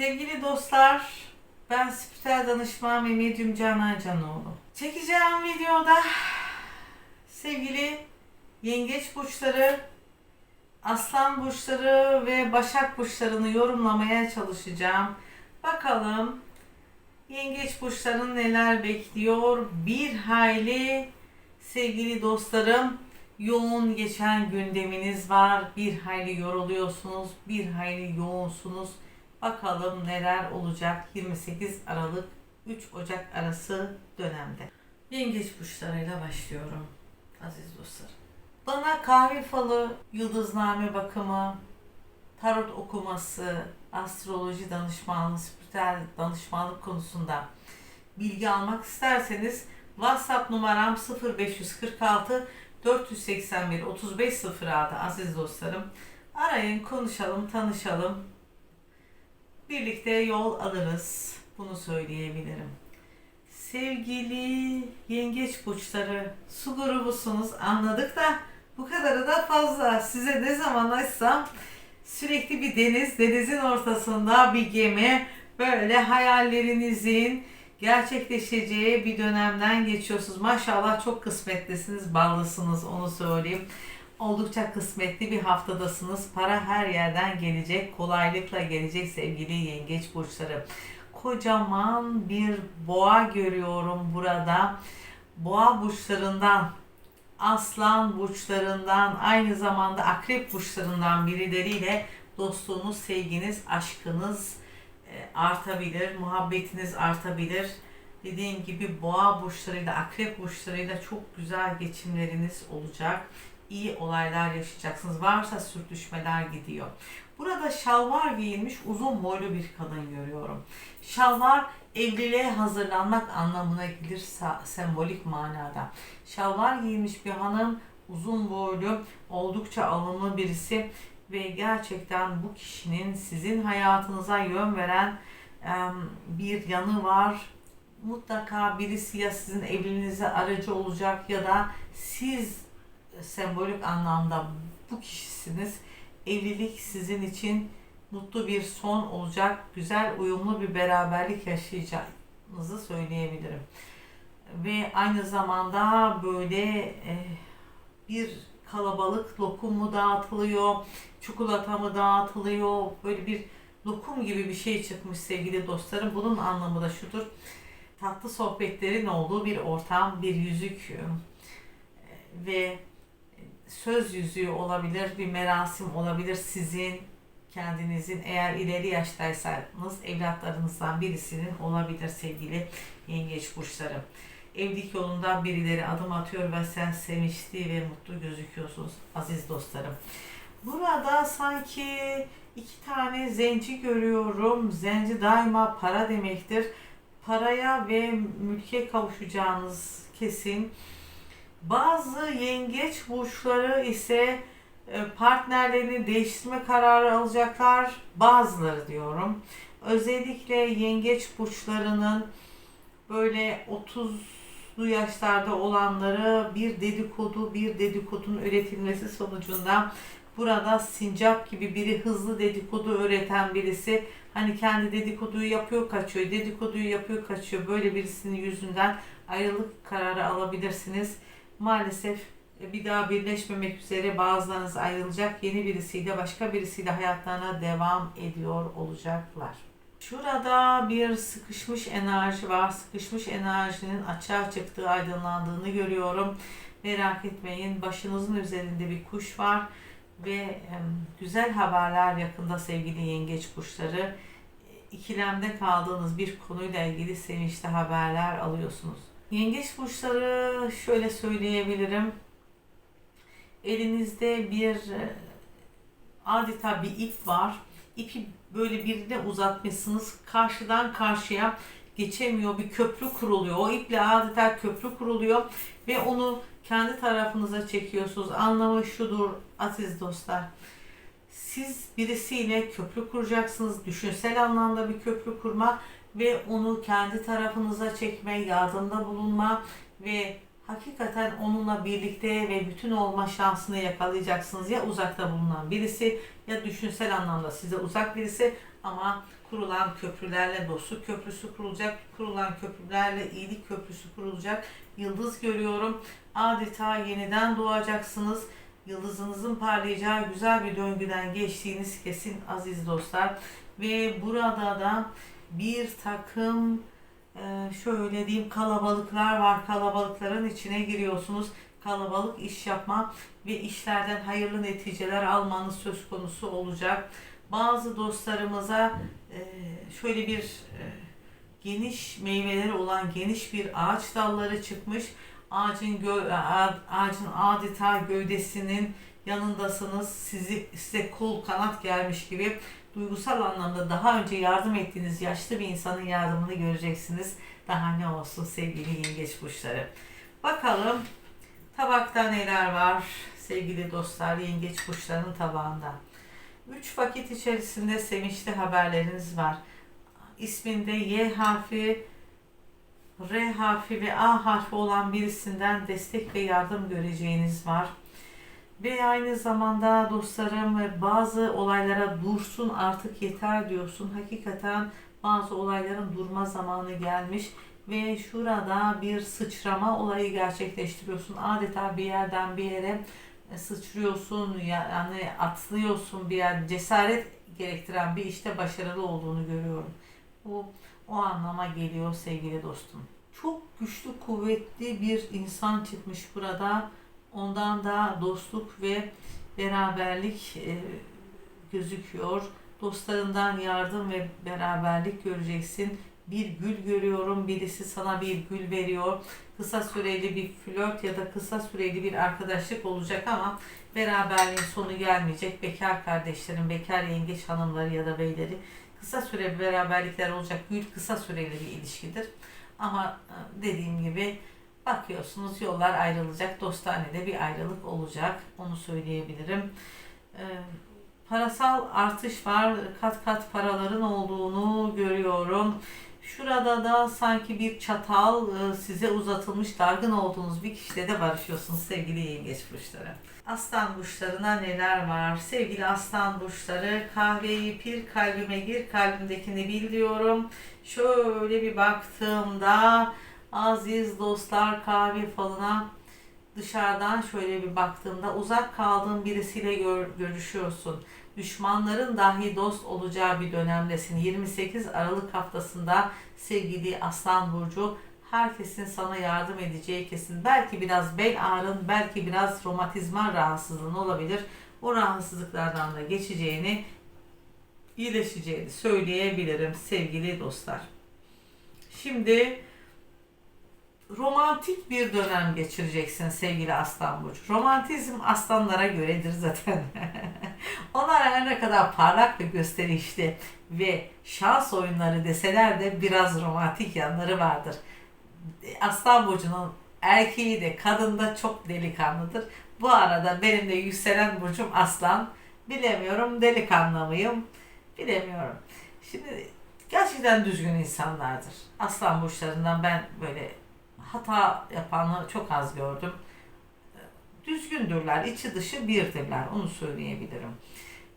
Sevgili dostlar, ben spiritüel danışman ve medyum Canan Canoğlu. Çekeceğim videoda sevgili yengeç burçları, aslan burçları ve başak burçlarını yorumlamaya çalışacağım. Bakalım yengeç burçlarını neler bekliyor? Bir hayli sevgili dostlarım yoğun geçen gündeminiz var. Bir hayli yoruluyorsunuz, bir hayli yoğunsunuz. Bakalım neler olacak 28 Aralık 3 Ocak arası dönemde. Yengeç burçlarıyla başlıyorum aziz dostlarım. Bana kahve falı, yıldızname bakımı, tarot okuması, astroloji danışmanlığı, spiritüel danışmanlık konusunda bilgi almak isterseniz WhatsApp numaram 0546 481 3506 aziz dostlarım. Arayın, konuşalım, tanışalım. Birlikte yol alırız. Bunu söyleyebilirim. Sevgili yengeç burçları, su grubusunuz anladık da bu kadarı da fazla. Size ne zaman açsam sürekli bir deniz, denizin ortasında bir gemi, böyle hayallerinizin gerçekleşeceği bir dönemden geçiyorsunuz. Maşallah çok kısmetlisiniz, ballısınız onu söyleyeyim. Oldukça kısmetli bir haftadasınız. Para her yerden gelecek, kolaylıkla gelecek sevgili yengeç burçları. Kocaman bir boğa görüyorum burada. Boğa burçlarından, aslan burçlarından, aynı zamanda akrep burçlarından birileriyle dostluğunuz, sevginiz, aşkınız e, artabilir, muhabbetiniz artabilir. Dediğim gibi boğa burçlarıyla, akrep burçlarıyla çok güzel geçimleriniz olacak. İyi olaylar yaşayacaksınız. Varsa sürtüşmeler gidiyor. Burada şalvar giyilmiş uzun boylu bir kadın görüyorum. Şalvar evliliğe hazırlanmak anlamına gelir sembolik manada. Şalvar giymiş bir hanım uzun boylu, oldukça alımlı birisi ve gerçekten bu kişinin sizin hayatınıza yön veren bir yanı var. Mutlaka birisi ya sizin evliliğinize aracı olacak ya da siz sembolik anlamda bu kişisiniz. Evlilik sizin için mutlu bir son olacak, güzel uyumlu bir beraberlik yaşayacağınızı söyleyebilirim. Ve aynı zamanda böyle eh, bir kalabalık lokum mu dağıtılıyor, çikolata mı dağıtılıyor, böyle bir lokum gibi bir şey çıkmış sevgili dostlarım. Bunun anlamı da şudur. Tatlı sohbetlerin olduğu bir ortam, bir yüzük e, ve söz yüzüğü olabilir, bir merasim olabilir sizin kendinizin eğer ileri yaştaysanız evlatlarınızdan birisinin olabilir sevgili yengeç burçları. Evlilik yolunda birileri adım atıyor ve sen sevinçli ve mutlu gözüküyorsunuz aziz dostlarım. Burada sanki iki tane zenci görüyorum. Zenci daima para demektir. Paraya ve mülke kavuşacağınız kesin. Bazı yengeç burçları ise e, partnerlerini değiştirme kararı alacaklar. Bazıları diyorum. Özellikle yengeç burçlarının böyle 30'lu yaşlarda olanları bir dedikodu, bir dedikodun üretilmesi sonucunda burada sincap gibi biri hızlı dedikodu öğreten birisi hani kendi dedikoduyu yapıyor kaçıyor, dedikoduyu yapıyor kaçıyor. Böyle birisinin yüzünden ayrılık kararı alabilirsiniz. Maalesef e, bir daha birleşmemek üzere bazılarınız ayrılacak. Yeni birisiyle başka birisiyle hayatlarına devam ediyor olacaklar. Şurada bir sıkışmış enerji var. Sıkışmış enerjinin açığa çıktığı, aydınlandığını görüyorum. Merak etmeyin. Başınızın üzerinde bir kuş var ve güzel haberler yakında sevgili yengeç kuşları. İkilemde kaldığınız bir konuyla ilgili sevinçli haberler alıyorsunuz. Yengeç burçları şöyle söyleyebilirim. Elinizde bir e, adeta bir ip var. İpi böyle birine uzatmışsınız. Karşıdan karşıya geçemiyor. Bir köprü kuruluyor. O iple adeta köprü kuruluyor ve onu kendi tarafınıza çekiyorsunuz. Anlamı şudur aziz dostlar. Siz birisiyle köprü kuracaksınız. Düşünsel anlamda bir köprü kurma ve onu kendi tarafınıza çekme, yardımda bulunma ve hakikaten onunla birlikte ve bütün olma şansını yakalayacaksınız. Ya uzakta bulunan birisi ya düşünsel anlamda size uzak birisi ama kurulan köprülerle dostluk köprüsü kurulacak. Kurulan köprülerle iyilik köprüsü kurulacak. Yıldız görüyorum. Adeta yeniden doğacaksınız. Yıldızınızın parlayacağı güzel bir döngüden geçtiğiniz kesin aziz dostlar. Ve burada da bir takım e, şöyle diyeyim kalabalıklar var. Kalabalıkların içine giriyorsunuz. Kalabalık iş yapma ve işlerden hayırlı neticeler almanız söz konusu olacak. Bazı dostlarımıza e, şöyle bir e, geniş meyveleri olan geniş bir ağaç dalları çıkmış. Ağacın gö- ağacın adeta gövdesinin yanındasınız. Sizi size kol kanat gelmiş gibi duygusal anlamda daha önce yardım ettiğiniz yaşlı bir insanın yardımını göreceksiniz. Daha ne olsun sevgili yengeç burçları. Bakalım tabakta neler var sevgili dostlar yengeç burçlarının tabağında. Üç vakit içerisinde sevinçli haberleriniz var. İsminde Y harfi, R harfi ve A harfi olan birisinden destek ve yardım göreceğiniz var. Ve aynı zamanda dostlarım bazı olaylara dursun artık yeter diyorsun. Hakikaten bazı olayların durma zamanı gelmiş ve şurada bir sıçrama olayı gerçekleştiriyorsun. Adeta bir yerden bir yere e, sıçrıyorsun yani atlıyorsun bir yer cesaret gerektiren bir işte başarılı olduğunu görüyorum. Bu o anlama geliyor sevgili dostum. Çok güçlü kuvvetli bir insan çıkmış burada. Ondan da dostluk ve beraberlik e, gözüküyor. Dostlarından yardım ve beraberlik göreceksin. Bir gül görüyorum. Birisi sana bir gül veriyor. Kısa süreli bir flört ya da kısa süreli bir arkadaşlık olacak ama beraberliğin sonu gelmeyecek. Bekar kardeşlerin, bekar yengeç hanımları ya da beyleri kısa süreli beraberlikler olacak. Gül kısa süreli bir ilişkidir. Ama e, dediğim gibi bakıyorsunuz yollar ayrılacak. Dostanede bir ayrılık olacak. Onu söyleyebilirim. Ee, parasal artış var. Kat kat paraların olduğunu görüyorum. Şurada da sanki bir çatal e, size uzatılmış dargın olduğunuz bir kişiyle de barışıyorsunuz sevgili yengeç burçları. Aslan burçlarına neler var? Sevgili aslan burçları kahveyi pir kalbime gir kalbimdekini bil diyorum. Şöyle bir baktığımda aziz dostlar kahve falına dışarıdan şöyle bir baktığımda uzak kaldığın birisiyle gör, görüşüyorsun. Düşmanların dahi dost olacağı bir dönemdesin. 28 Aralık haftasında sevgili Aslan Burcu herkesin sana yardım edeceği kesin. Belki biraz bel ağrın, belki biraz romatizma rahatsızlığın olabilir. O rahatsızlıklardan da geçeceğini, iyileşeceğini söyleyebilirim sevgili dostlar. Şimdi romantik bir dönem geçireceksin sevgili Aslan Burcu. Romantizm aslanlara göredir zaten. Onlar her ne kadar parlak ve gösterişli ve şans oyunları deseler de biraz romantik yanları vardır. Aslan Burcu'nun erkeği de kadın da çok delikanlıdır. Bu arada benim de yükselen burcum aslan. Bilemiyorum delikanlı mıyım? Bilemiyorum. Şimdi gerçekten düzgün insanlardır. Aslan burçlarından ben böyle hata yapanı çok az gördüm. Düzgündürler, içi dışı birdirler, onu söyleyebilirim.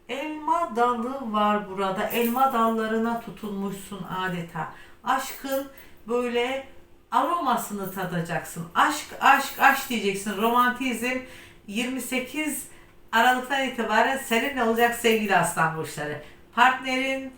Elma dalı var burada. Elma dallarına tutulmuşsun adeta. Aşkın böyle aromasını tadacaksın. Aşk, aşk, aşk diyeceksin. Romantizm 28 Aralık'tan itibaren seninle olacak sevgili aslan burçları. Partnerin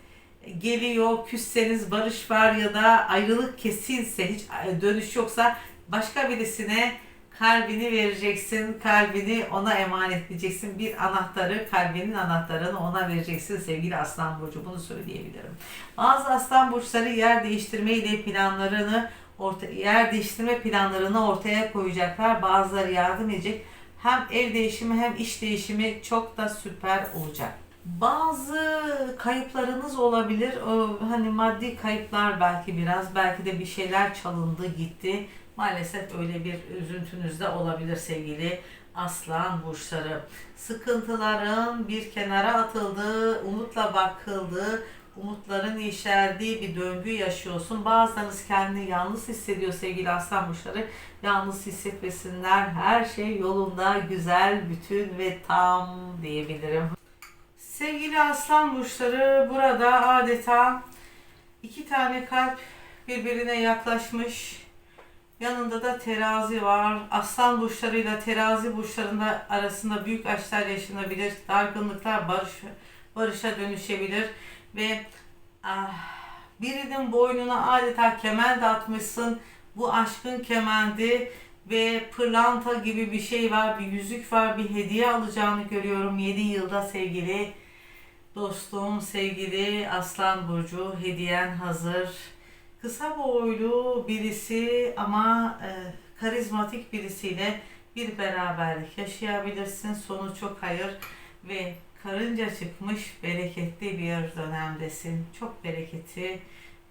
geliyor, küsseniz barış var ya da ayrılık kesinse, hiç dönüş yoksa başka birisine kalbini vereceksin, kalbini ona emanet edeceksin. Bir anahtarı, kalbinin anahtarını ona vereceksin sevgili Aslan Burcu. Bunu söyleyebilirim. Bazı Aslan Burçları yer değiştirme ile planlarını orta, yer değiştirme planlarını ortaya koyacaklar. Bazıları yardım edecek. Hem ev değişimi hem iş değişimi çok da süper olacak. Bazı kayıplarınız olabilir. Hani maddi kayıplar belki biraz, belki de bir şeyler çalındı, gitti. Maalesef öyle bir üzüntünüz de olabilir sevgili aslan burçları. Sıkıntıların bir kenara atıldığı, umutla bakıldığı, umutların yeşerdiği bir döngü yaşıyorsun. Bazılarınız kendini yalnız hissediyor sevgili aslan burçları. Yalnız hissetmesinler. Her şey yolunda, güzel, bütün ve tam diyebilirim. Sevgili aslan burçları burada adeta iki tane kalp birbirine yaklaşmış. Yanında da terazi var. Aslan burçlarıyla terazi burçlarında arasında büyük aşklar yaşanabilir. Dargınlıklar barış, barışa dönüşebilir. Ve ah, birinin boynuna adeta kement atmışsın. Bu aşkın kemendi ve pırlanta gibi bir şey var, bir yüzük var, bir hediye alacağını görüyorum 7 yılda sevgili dostum, sevgili Aslan Burcu hediyen hazır. Kısa boylu birisi ama e, karizmatik birisiyle bir beraberlik yaşayabilirsin. Sonu çok hayır ve karınca çıkmış bereketli bir dönemdesin. Çok bereketi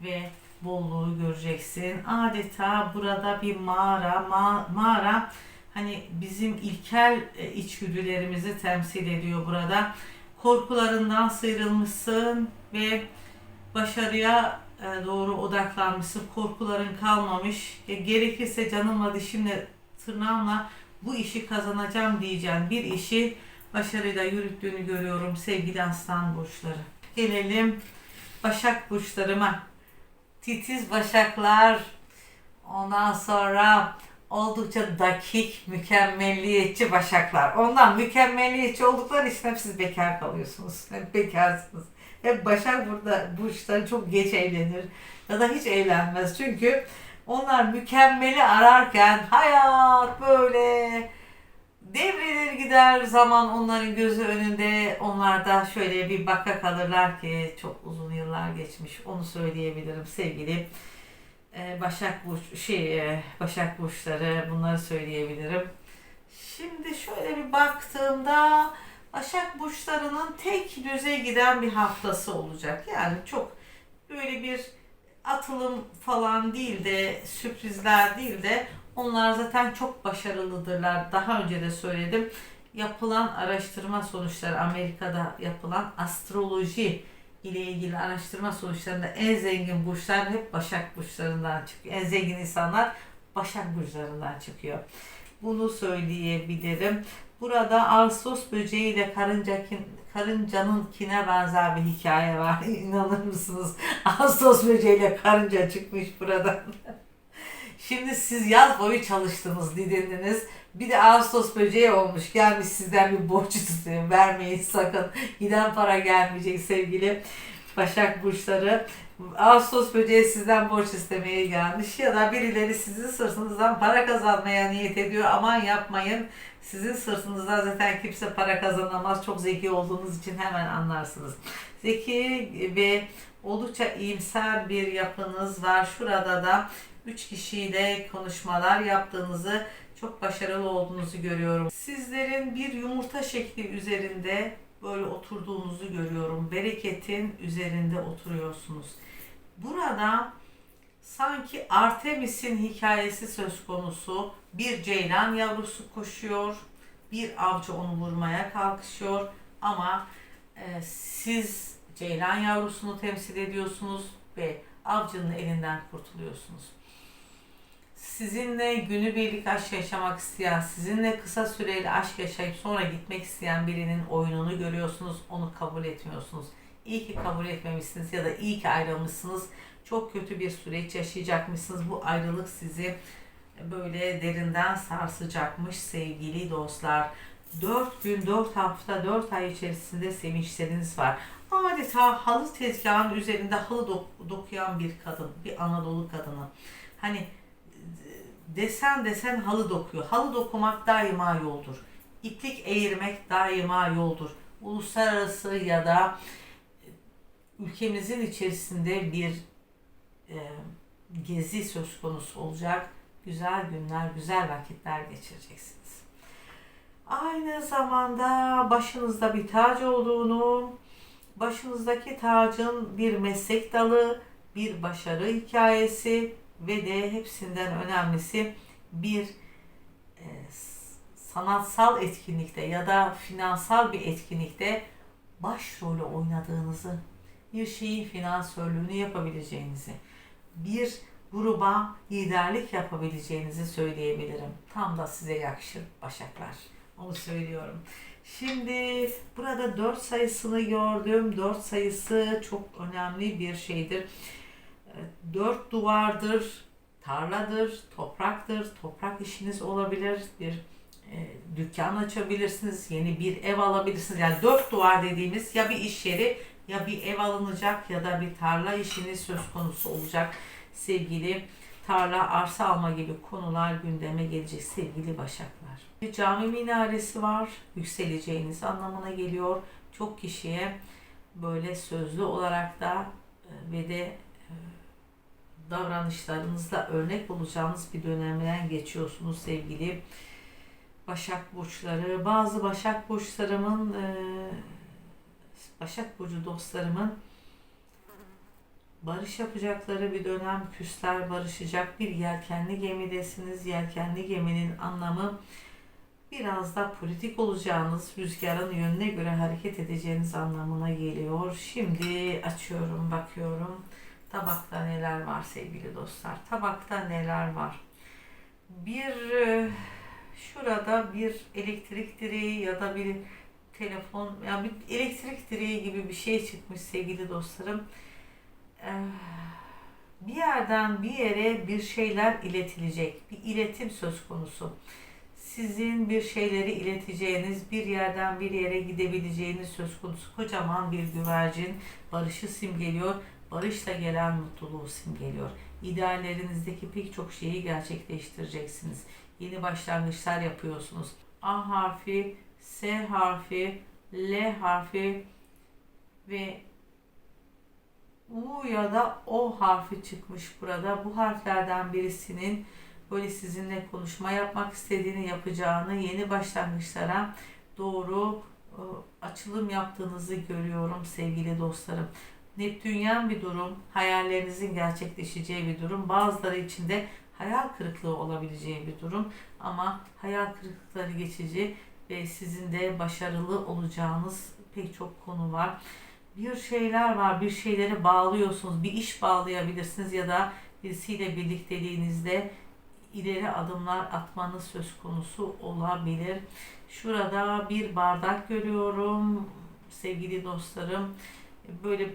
ve bolluğu göreceksin. Adeta burada bir mağara, ma- mağara hani bizim ilkel e, içgüdülerimizi temsil ediyor burada. Korkularından sıyrılmışsın ve başarıya e, doğru odaklanmışsın. Korkuların kalmamış. E, gerekirse canımla, dişimle, tırnağımla bu işi kazanacağım diyeceğim. Bir işi başarıyla yürüttüğünü görüyorum sevgili aslan burçları. Gelelim başak burçlarıma. Titiz başaklar. Ondan sonra oldukça dakik, mükemmelliyetçi başaklar. Ondan mükemmelliyetçi oldukları için hep siz bekar kalıyorsunuz. Hep bekarsınız. Hep Başak burada burçları çok geç evlenir ya da hiç evlenmez. Çünkü onlar mükemmeli ararken hayat böyle devrilir gider zaman onların gözü önünde onlar da şöyle bir baka kalırlar ki çok uzun yıllar geçmiş onu söyleyebilirim sevgili Başak Burç şey e, Başak burçları bunları söyleyebilirim. Şimdi şöyle bir baktığımda Başak burçlarının tek düze giden bir haftası olacak. Yani çok böyle bir atılım falan değil de sürprizler değil de onlar zaten çok başarılıdırlar. Daha önce de söyledim. Yapılan araştırma sonuçları Amerika'da yapılan astroloji ile ilgili araştırma sonuçlarında en zengin burçlar hep Başak burçlarından çıkıyor. En zengin insanlar Başak burçlarından çıkıyor. Bunu söyleyebilirim. Burada Ağustos böceği ile karınca, karıncanın kine benzer bir hikaye var. İnanır mısınız? Ağustos böceği ile karınca çıkmış buradan. Şimdi siz yaz boyu çalıştınız, didindiniz. Bir de Ağustos böceği olmuş. Gelmiş sizden bir borç istiyor. Vermeyin sakın. Giden para gelmeyecek sevgili Başak Burçları. Ağustos böceği sizden borç istemeye gelmiş ya da birileri sizin sırtınızdan para kazanmaya niyet ediyor. Aman yapmayın. Sizin sırtınızdan zaten kimse para kazanamaz. Çok zeki olduğunuz için hemen anlarsınız. Zeki ve oldukça iyimser bir yapınız var. Şurada da 3 kişiyle konuşmalar yaptığınızı, çok başarılı olduğunuzu görüyorum. Sizlerin bir yumurta şekli üzerinde böyle oturduğunuzu görüyorum. Bereketin üzerinde oturuyorsunuz. Burada sanki Artemis'in hikayesi söz konusu. Bir ceylan yavrusu koşuyor. Bir avcı onu vurmaya kalkışıyor. Ama e, siz ceylan yavrusunu temsil ediyorsunuz ve avcının elinden kurtuluyorsunuz sizinle günübirlik aşk yaşamak isteyen, sizinle kısa süreli aşk yaşayıp sonra gitmek isteyen birinin oyununu görüyorsunuz, onu kabul etmiyorsunuz. İyi ki kabul etmemişsiniz ya da iyi ki ayrılmışsınız. Çok kötü bir süreç yaşayacakmışsınız. Bu ayrılık sizi böyle derinden sarsacakmış sevgili dostlar. 4 gün, 4 hafta, 4 ay içerisinde sevinçleriniz var. Adeta halı tezgahının üzerinde halı dok- dokuyan bir kadın, bir Anadolu kadını. Hani desen desen halı dokuyor. Halı dokumak daima yoldur. İplik eğirmek daima yoldur. Uluslararası ya da ülkemizin içerisinde bir e, gezi söz konusu olacak. Güzel günler, güzel vakitler geçireceksiniz. Aynı zamanda başınızda bir tac olduğunu, başınızdaki tacın bir meslek dalı, bir başarı hikayesi, ve de hepsinden önemlisi bir e, sanatsal etkinlikte ya da finansal bir etkinlikte başrolü oynadığınızı, bir şeyin finansörlüğünü yapabileceğinizi, bir gruba liderlik yapabileceğinizi söyleyebilirim. Tam da size yakışır Başaklar. Onu söylüyorum. Şimdi burada 4 sayısını gördüm. 4 sayısı çok önemli bir şeydir. 4 duvardır, tarladır, topraktır. Toprak işiniz olabilir. Bir e, dükkan açabilirsiniz. Yeni bir ev alabilirsiniz. Yani 4 duvar dediğimiz ya bir iş yeri ya bir ev alınacak ya da bir tarla işiniz söz konusu olacak sevgili tarla, arsa alma gibi konular gündeme gelecek sevgili Başaklar. Bir cami minaresi var, yükseleceğiniz anlamına geliyor. Çok kişiye böyle sözlü olarak da e, ve de e, davranışlarınızla örnek olacağınız bir dönemden geçiyorsunuz sevgili Başak Burçları. Bazı Başak Burçlarımın, e, Başak Burcu dostlarımın barış yapacakları bir dönem, küsler barışacak bir yelkenli gemidesiniz. Yelkenli geminin anlamı biraz da politik olacağınız, rüzgarın yönüne göre hareket edeceğiniz anlamına geliyor. Şimdi açıyorum, bakıyorum. Tabakta neler var sevgili dostlar? Tabakta neler var? Bir e, şurada bir elektrik direği ya da bir telefon yani bir elektrik direği gibi bir şey çıkmış sevgili dostlarım. Ee, bir yerden bir yere bir şeyler iletilecek. Bir iletim söz konusu. Sizin bir şeyleri ileteceğiniz, bir yerden bir yere gidebileceğiniz söz konusu. Kocaman bir güvercin barışı simgeliyor. Barışla gelen mutluluğu simgeliyor. İdeallerinizdeki pek çok şeyi gerçekleştireceksiniz. Yeni başlangıçlar yapıyorsunuz. A harfi, S harfi, L harfi ve U ya da O harfi çıkmış burada. Bu harflerden birisinin böyle sizinle konuşma yapmak istediğini yapacağını, yeni başlangıçlara doğru e, açılım yaptığınızı görüyorum sevgili dostlarım. Neptünyen bir durum, hayallerinizin gerçekleşeceği bir durum. Bazıları için de hayal kırıklığı olabileceği bir durum ama hayal kırıklıkları geçici ve sizin de başarılı olacağınız pek çok konu var bir şeyler var, bir şeyleri bağlıyorsunuz, bir iş bağlayabilirsiniz ya da birisiyle birlikteliğinizde ileri adımlar atmanız söz konusu olabilir. Şurada bir bardak görüyorum sevgili dostlarım. Böyle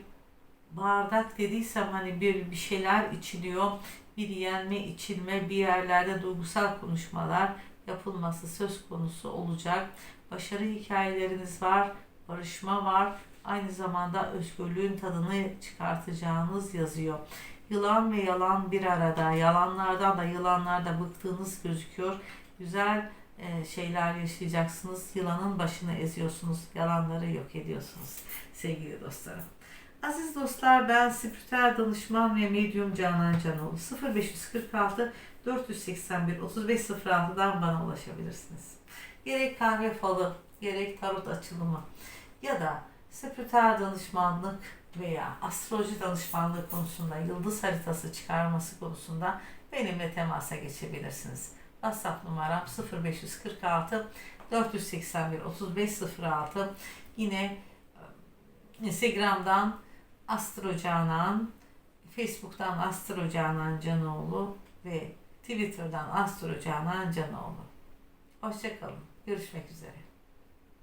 bardak dediysem hani bir bir şeyler içiliyor. Bir yenme, içilme, bir yerlerde duygusal konuşmalar yapılması söz konusu olacak. Başarı hikayeleriniz var, barışma var aynı zamanda özgürlüğün tadını çıkartacağınız yazıyor. Yılan ve yalan bir arada. Yalanlardan da yılanlarda bıktığınız gözüküyor. Güzel e, şeyler yaşayacaksınız. Yılanın başını eziyorsunuz. Yalanları yok ediyorsunuz sevgili dostlarım. Aziz dostlar ben spiritüel danışman ve medyum Canan Canoğlu 0546 481 3506'dan bana ulaşabilirsiniz. Gerek kahve falı, gerek tarot açılımı ya da spiritüel danışmanlık veya astroloji danışmanlığı konusunda yıldız haritası çıkarması konusunda benimle temasa geçebilirsiniz. WhatsApp numaram 0546 481 3506 yine e, Instagram'dan Astro Canan, Facebook'tan Astro Canan Canoğlu ve Twitter'dan Astro Canan Canoğlu. Hoşçakalın. Görüşmek üzere.